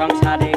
সংসারে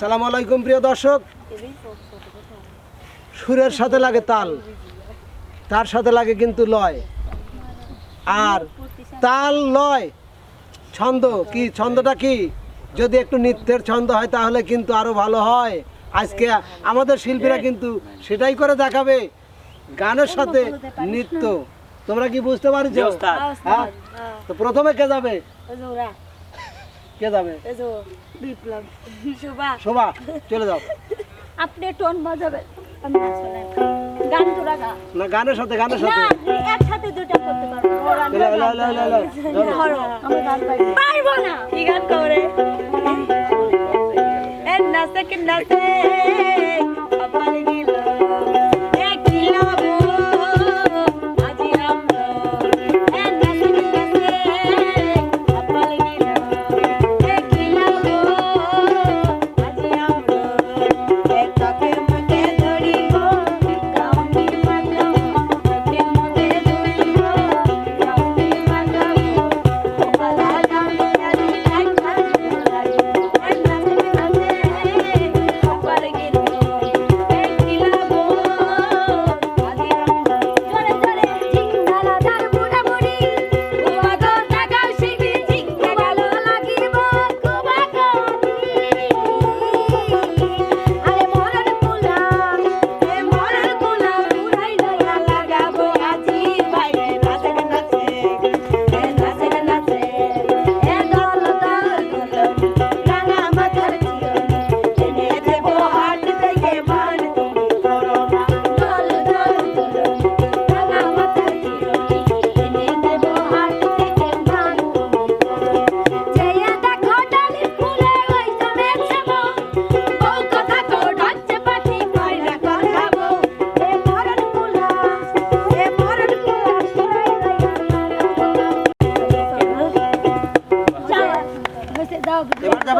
সালাম আলাইকুম প্রিয় দর্শক। সুরের সাথে লাগে তাল। তার সাথে লাগে কিন্তু লয়। আর তাল লয়। ছন্দ কি? ছন্দটা কি? যদি একটু নৃত্যের ছন্দ হয় তাহলে কিন্তু আরও ভালো হয়। আজকে আমাদের শিল্পীরা কিন্তু সেটাই করে দেখাবে। গানের সাথে নৃত্য। তোমরা কি বুঝতে পারছ? হ্যাঁ? তো প্রথমে কে যাবে? কে যাবে? শোভা। চলে যাও। আপনি টোন বাজাবেন আমি চলে গান তোরা গা। না গানের সাথে গানের সাথে। না একসাথে দুটো করতে পারব না। কি গান করে? এ নাচতে কি নাচতে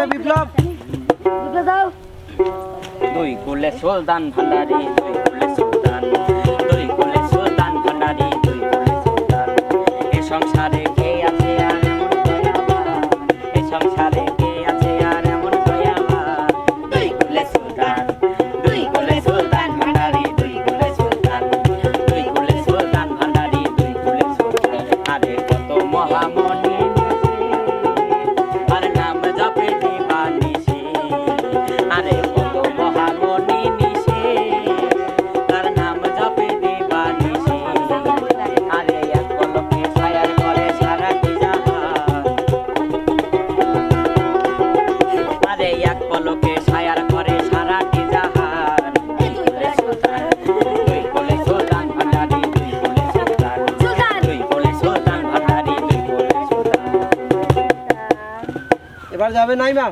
যাবে বিপ্লব? দুই করলে সোলদান ভান্ডারি দুই করলে আর যাবে নাই মা?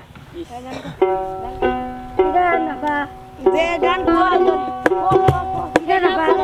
গান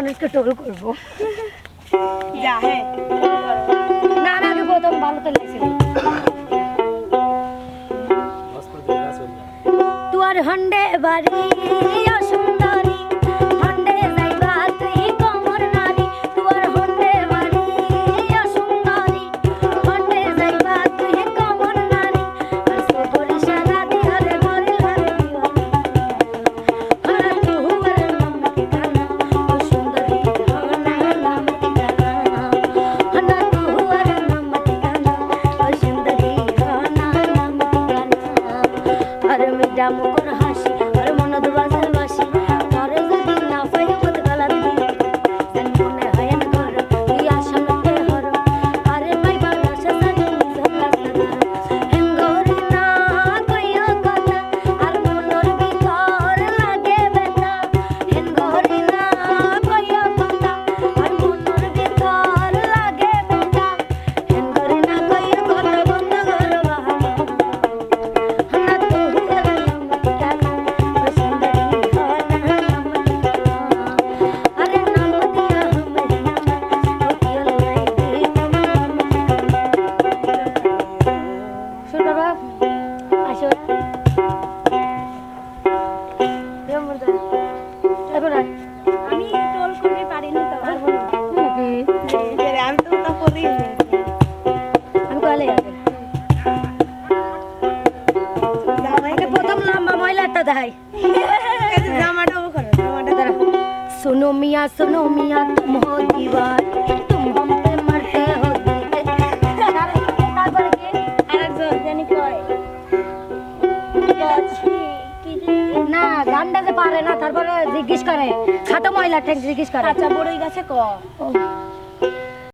মানুষকে টোল করব। যা হ্যাঁ। তো হন্ডে বাড়ি मिया सुनो मिया तुम हो दीवार तुम हम पे मरते हो না গান্ডাতে পারে না তারপরে জিজ্ঞেস করে। খাটো মহিলা জিজ্ঞেস করে। আচ্ছা বড়ই গাছে ক।